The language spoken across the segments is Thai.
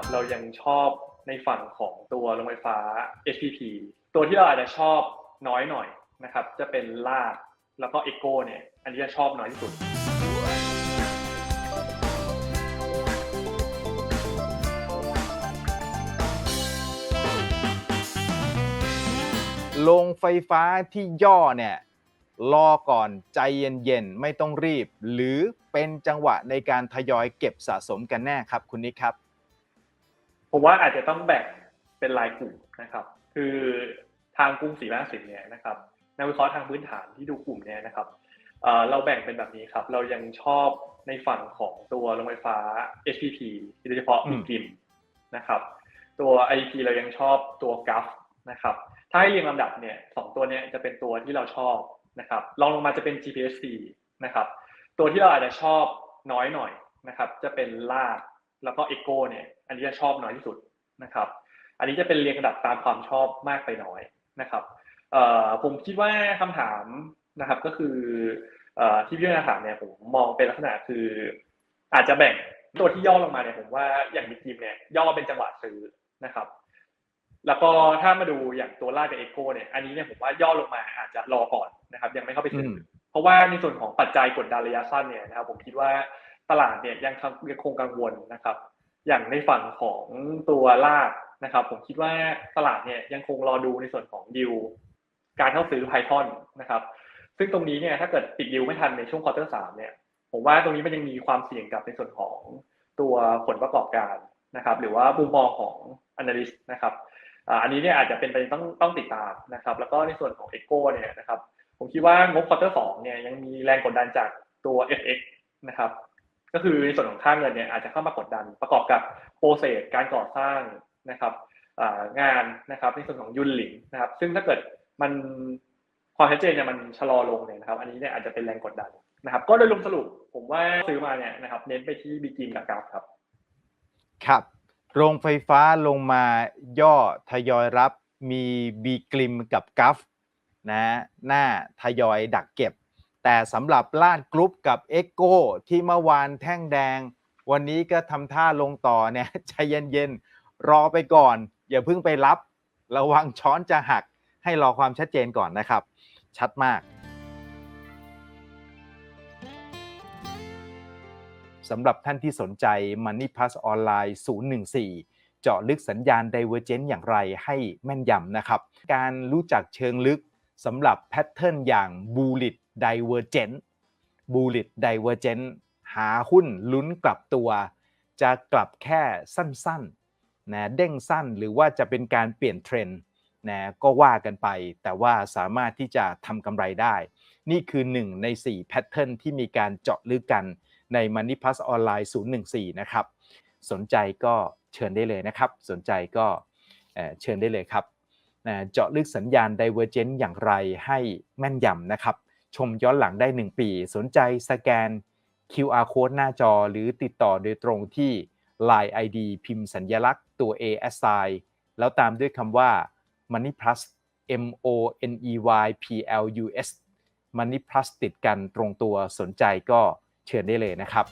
นะครับเรายังชอบในฝั่งของตัวโรงไฟฟ้า SPP ตัวที่เราอาจจะชอบน้อยหน่อยนะครับจะเป็นลากแล้วก็เอโกเนี่ยอันนี้จะชอบน้อยที่สุด โรงไฟฟ้าที่ย่อเนี่ยรอก่อนใจเย็นๆ ไม่ต้องรีบ หรือเป็นจังหวะในการทยอยเก็บสะสมกันแน่ครับคุณนิกครับ ผมว่าอาจจะต้องแบ่งเป็นรายกลุ่มนะครับ คือทางกรุงศรีราชสินเนี่ยนะครับนักวิเคราะห์ทางพื้นฐานที่ดูกลุ่มเนี่ยนะครับเอ่อเราแบ่งเป็นแบบนี้ครับ เรายังชอบในฝั่งของตัวโรงไฟฟ้า SPP โดยเฉพาะอืมีมกลิมนะครับ ตัว IP เรายังชอบตัวกัฟนะครับ ถ้าให้เรียงลำดับเนี่ยสองตัวเนี้ยจะเป็นตัวที่เราชอบนะครับรองลงมาจะเป็น GPSC นะครับ ตัวที่เราอาจจะชอบน้อยหน่อยนะครับ จะเป็นลาก แล้วก็เอโกเนี่ย อันนี้จะชอบน้อยที่สุดนะครับ อันนี้จะเป็นเรียงลำดับตามความชอบมากไปน้อยนะครับเอ่อผมคิดว่าคำถามนะครับก็คือเอ่อที่พี่นาถามเนี่ยผมมองเป็นลักษณะคือ อาจจะแบ่งตัวที่ย่อลงมาเนี่ยผมว่าอย่างมีทีมเนี่ยย่อเป็นจังหวะซื้อนะครับ แล้วก็ถ้ามาดูอย่างตัวลากกับเอโกเนี่ยอันนี้เนี่ยผมว่าย่อลงมาอาจจะรอก่อนนะครับ ยังไม่เข้าไปซื้ออมเพราะว่าในส่วนของปัจจัยกดดันระยะสั้นเนี่ยนะครับผมคิดว่า ตลาดเนี่ยยังคงยังคงกังวลนะครับ อย่างในฝั่งของตัวลากนะครับ ผมคิดว่าตลาดเนี่ยยังคงรอดูในส่วนของดิวการเข้าซื้อไพทอนนะครับ ซึ่งตรงนี้เนี่ยถ้าเกิดปิดดิวไม่ทันในช่วงควอเตอร์สามเนี่ยผมว่าตรงนี้มันยังมีความเสี่ยงกับในส่วนของตัวผลประกอบการนะครับ หรือว่ามุมมองของ analyst นะครับอันนี้เนี่ยอาจจะเป็นไปต้องต้องติดตามนะครับ แล้วก็ในส่วนของ Echo เนี่ยนะครับ ผมคิดว่างบควอเตอร์สองเนี่ยยังมีแรงกดดันจากตัว FX นะครับ ก็คือในส่วนของค่าเงินเนี่ยอาจจะเข้ามากดดันประกอบกับโปรเซสการก่อสร้างนะครับงานนะครับในส่วนของยุนหลิงนะครับ ซึ่งถ้าเกิดมันความชัดเจนเนี่ยมันชะลอลงเนี่ยนะครับ อันนี้เนี่ยอาจจะเป็นแรงกดดันนะครับ ก็โดยรวมสรุปผมว่าซื้อมาเนี่ยนะครับเน้นไปที่บีกิมกับกราฟครับ ครับโรงไฟฟ้าลงมาย่อทยอยรับมีบีกลิมกับกัฟนะหน้าทยอยดักเก็บ แต่สำหรับลาดกรุ๊ปกับเอ็กโกที่เมื่อวานแท่งแดง วันนี้ก็ทำท่าลงต่อเนี่ยใจเย็นๆ รอไปก่อน อย่าเพิ่งไปรับ ระวังช้อนจะหัก ให้รอความชัดเจนก่อนนะครับ ชัดมากสำหรับท่านที่สนใจ Money Plus ออนไลน์ 014 เจาะลึกสัญญาณ Divergent อย่างไรให้แม่นยำนะครับ การรู้จักเชิงลึกสำหรับแพทเทิร์นอย่าง Bullish Divergent Bullish Divergent หาหุ้นลุ้นกลับตัว จะกลับแค่สั้นๆนะเด้งสั้นหรือว่าจะเป็นการเปลี่ยนเทรนด์นะก็ว่ากันไป แต่ว่าสามารถที่จะทำกำไรได้ นี่คือ 1 ใน4แพทเทิร์นที่มีการเจาะลึกกันใน Money Plus ออนไลน์014 นะครับ สนใจก็เชิญได้เลยนะครับ สนใจก็เชิญได้เลยครับนะเจาะลึกสัญญาณ Divergent อย่างไรให้แม่นยำนะครับ ชมย้อนหลังได้ 1 ปี สนใจสแกน QR code หน้าจอหรือติดต่อโดยตรงที่ Line ID พิมพ์สัญญลักษณ์ตัว A S I แล้วตามด้วยคำว่า Money Plus M O N E Y P L U S Money Plus ติดกันตรงตัวสนใจก็เชิญได้เลยนะครับ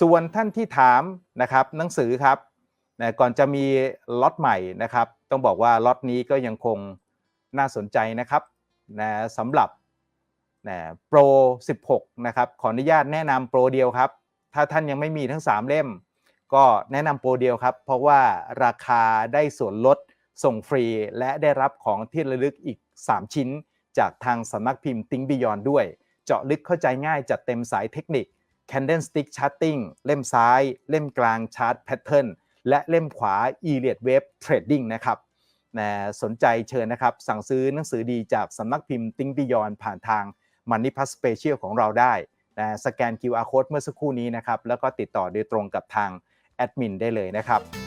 ส่วนท่านที่ถามนะครับหนังสือครับ นะก่อนจะมีล็อตใหม่นะครับ ต้องบอกว่าล็อตนี้ก็ยังคงน่าสนใจนะครับนะสำหรับนะโปร 16 นะครับ ขออนุญาตแนะนำโปรเดียวครับ ถ้าท่านยังไม่มีทั้ง 3 เล่ม ก็แนะนำโปรเดียวครับ เพราะว่าราคาได้ส่วนลดส่งฟรี และได้รับของที่ระลึกอีก 3 ชิ้น จากทางสำนักพิมพ์ Think Beyond ด้วย เจาะลึกเข้าใจง่ายจัดเต็มสายเทคนิค Candlestick Charting เล่มซ้าย เล่มกลาง Chart Pattern แและเล่มขวา e l i o t web Trading นะครับนะสนใจเชิญนะครับ สั่งซื้อหนังสือดีจากสำนักพิมพ์ติ้งพิยนผ่านทาง Money Plus Special ของเราได้นะสแกน QR Code เมื่อสักครู่นี้นะครับ แล้วก็ติดต่อโดยตรงกับทางแอดมินได้เลยนะครับ